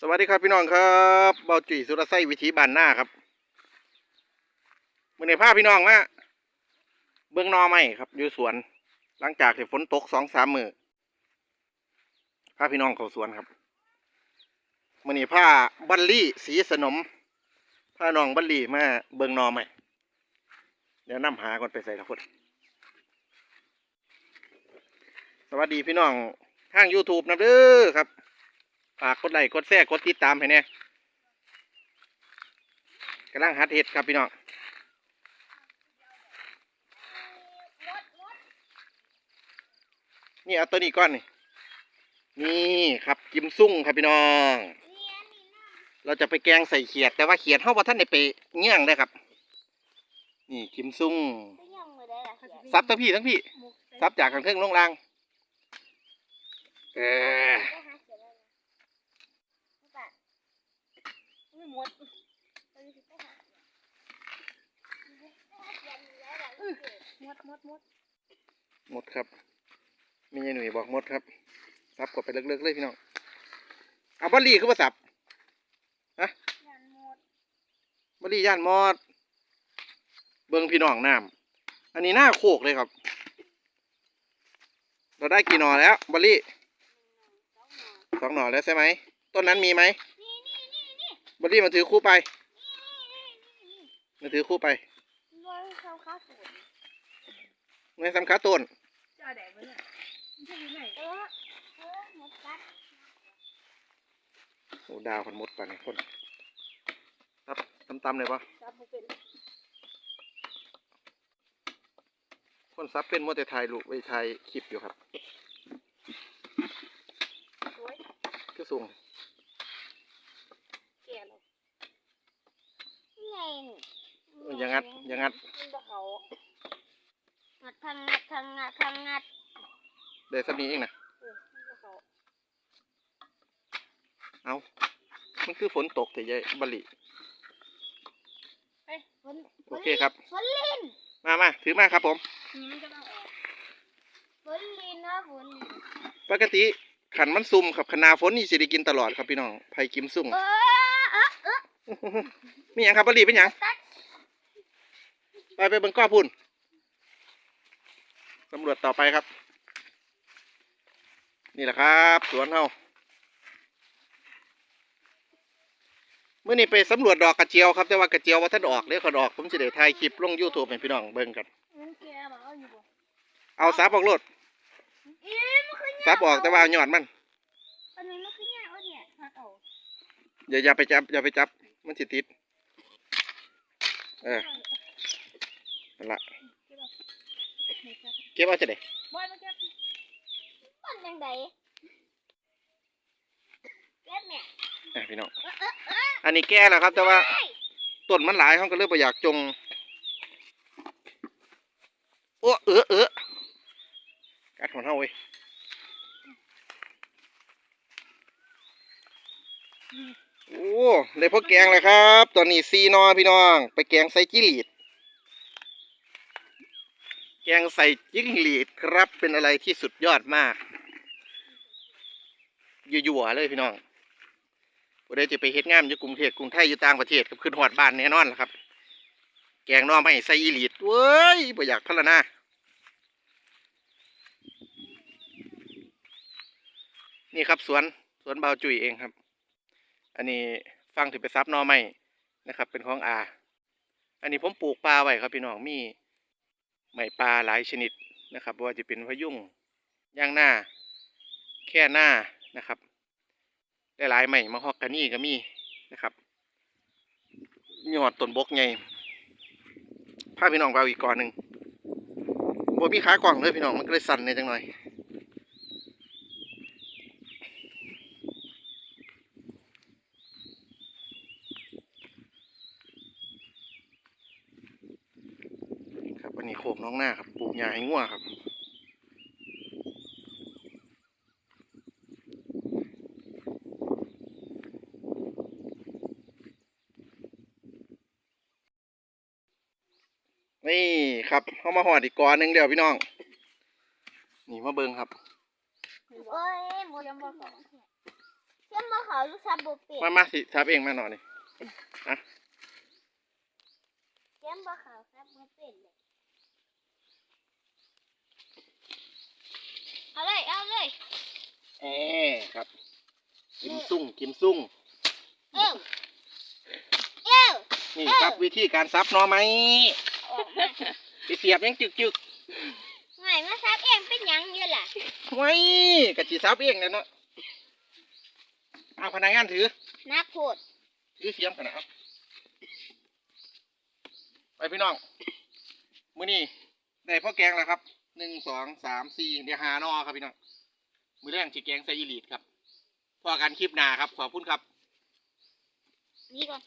สวัสดีครับพี่น้องครับเบาจุ๋ยสุรไสวิถีบานหน้าครับมื่อในภาพพี่น้องมาเบื้องนอไม่ครับ อยู่สวน หลังจากที่ฝนตกสองสามมือพาพพี่น้องเข้าสวนครับมื่อนี้ผ้าบัลลี่สีสนมผ้าน้องบัลลี่มาเบื้องนอไม่เดี๋ยวนํหาก่อนไปใส่ละพุ่นสวัสดีพี่น้องทาง YouTube นะเด้อครับ ฝากกดไลค์กดแชร์กดติดตามให้แน่กำลังหัดเห็ดครับพี่น้องนี่เอาตัวนี้ก้อนนี่นี่ครับกิมซุ่งครับพี่น้อง เราจะไปแกงใส่เขียด แต่ว่าเขียดเท่าว่าท่านได้ไปเงี้ยงได้ครับ นี่กิมซุ่งซับทั้งพี่ทั้งพี่ซับจากข้างเครื่องลงล่างเออ ดมดมดหมดครับมียายหนุ่ยบอกหมดครับซับกดไปเลิกๆเลยพี่น้องเอาบอลลี่คือว่าสับยันมดบอลลี่ย่านมอด เบิ้งพี่น้องน้ำอันนี้หน้าโคกเลยครับ เราได้กี่หน่อแล้วบอลลี่สองหน่อแล้วใช่ไหมต้นนั้นมีไหมนี่นี่นี่นี่บอลลี่มาถือคู่ไปนี่นี่มาถือคู่ไป ร้อยเขาข้าวสวย ในสำคัญต้นจะแดกไปเนี่ยมันจะอยู่ไหนเออเออหมดกัดโอ้ดาวคนหมดไปนี่คนครับตำๆเลยปะจับมันเป็นคนซับเป็นมัวแต่ถ่ายรูปไว้ถ่ายคลิปอยู่ครับสวยก็สูงแก่แล้วนี่ไงเอออย่างงัดอย่างงัด มันบ่เขางัดทางงัดทางงัดทางงัด ได้สักนี้เองนะเออมันบ่เขาเอามันคือฝนตกแต่ยายบลิเฮ้ยฝนโอเคครับ ฝนลิน มามาถือมาครับผมนี่มันกำลังออกฝนลินนะฝนลิน ปกติขันมันซุ่มครับขนาฝนนี่สิได้กินตลอดครับพี่น้องไผ่กิมซุ่มเออเออเออมีหยังครับบลิเป็นหยังตัดไปไปเบิ่งก้อพุ่นตำรวจต่อไปครับ นี่แหละครับ สวนเฮาเมื่อนี้ไปสำรวจดอกกระเจียวครับ แต่ว่ากระเจียวว่าท่านออกเดี๋ยวเขาออก ผมจะได้ถ่ายคลิปลง YouTube ให้พี่น้องเบิ่งกันมันแก่บ่เอาอยู่บ่เอาซับออกโลดอีมันคือซับออกแต่ว่าเอายอดมันอันนี้มันคือหญ้าเอาเนี่ยหักเอาอย่าอย่าไปจับอย่าไปจับ มันสิติด เออนั่นละเก็บเอาจะได้บอยมาเก็บ มันยังไงเก็บเนี่ยอะพี่น้องเออเออเอออันนี้แก่แล้วครับ แต่ว่าเฮ้ยต้นมันหลายเขาก็เลยบ่อยากจงโอ้เออเออกัดของเฮาเว้ยโอ้ได้พวกแกงเลยครับ ตอนนี้ซีนอพี่น้อง ไปแกงใส่จิ้งหรีด แกงใส่จิ้งหรีดครับเป็นอะไรที่สุดยอดมาก ยั่วๆเลยพี่น้องบ่ได้จะไปเฮ็ดงานอยู่กรุงเทพกรุงไทยอยู่ต่างประเทศครับขึ้นหอดบ้านแน่นอนล่ะครับ แกงนอไม่ใส่อีหลีดเว้ยบ่อยากพะลนานี่ครับสวนสวนเบาจุยเองครับ อันนี้ฟังถึงไปซับนอไม้นะครับ เป็นของอา อันนี้ผมปลูกปลาไว้ครับพี่น้องมีไม้ปลาหลายชนิดนะครับว่าจะเป็นพะยุงย่างหน้า แค่หน้า นะครับหลายๆไม้มะฮอกกานี่ก็มีนะครับยอดต้นบกใหญ่พาพี่น้องไปเอาอีกก่อนหนึ่งบมีขากล่องเลยพี่น้องมันก็เลยสั่นในอยจังหน่อยครับอันนี้โคกน้องหน้าครับปลูกหญ้าให้งัวครับ นี่ครับเข้ามาหอดอีกกอหนึ่งเดี๋ยวพี่น้อง นี่มาเบิ้งครับโอ้ยหมดยังบ่เขาเชื่อมบ่เขาเขาลูกซับบุเป็ดมามาสิซับเองมาหน่อยนี่เลี้ยงบ่เขาซับบุเป็ดเลยเอาเลยเอาเลยเอครับกิมซุ่งกิมซุ่งเอ้าเอ้านี่ครับวิธีการซับหน่อไม้ ออกมาไปเสียบยังจึกจึกไงมาซับเองเป็นหยังอยู่ล่ะๆไว้กะจิซับเองเลยเนาะเอาพนักงานถือนักโพดถือเสียมกันนะเอาไปพี่น้องมื้อนี้ได้พ่อแกงแล้วครับหนึ่งสองสามสี่เดี๋ยวหานอครับพี่น้องมือแรงจีแกงไซอีลีดครับพอกันคลิปหน้าครับขอบคุณครับ นี่ก่อน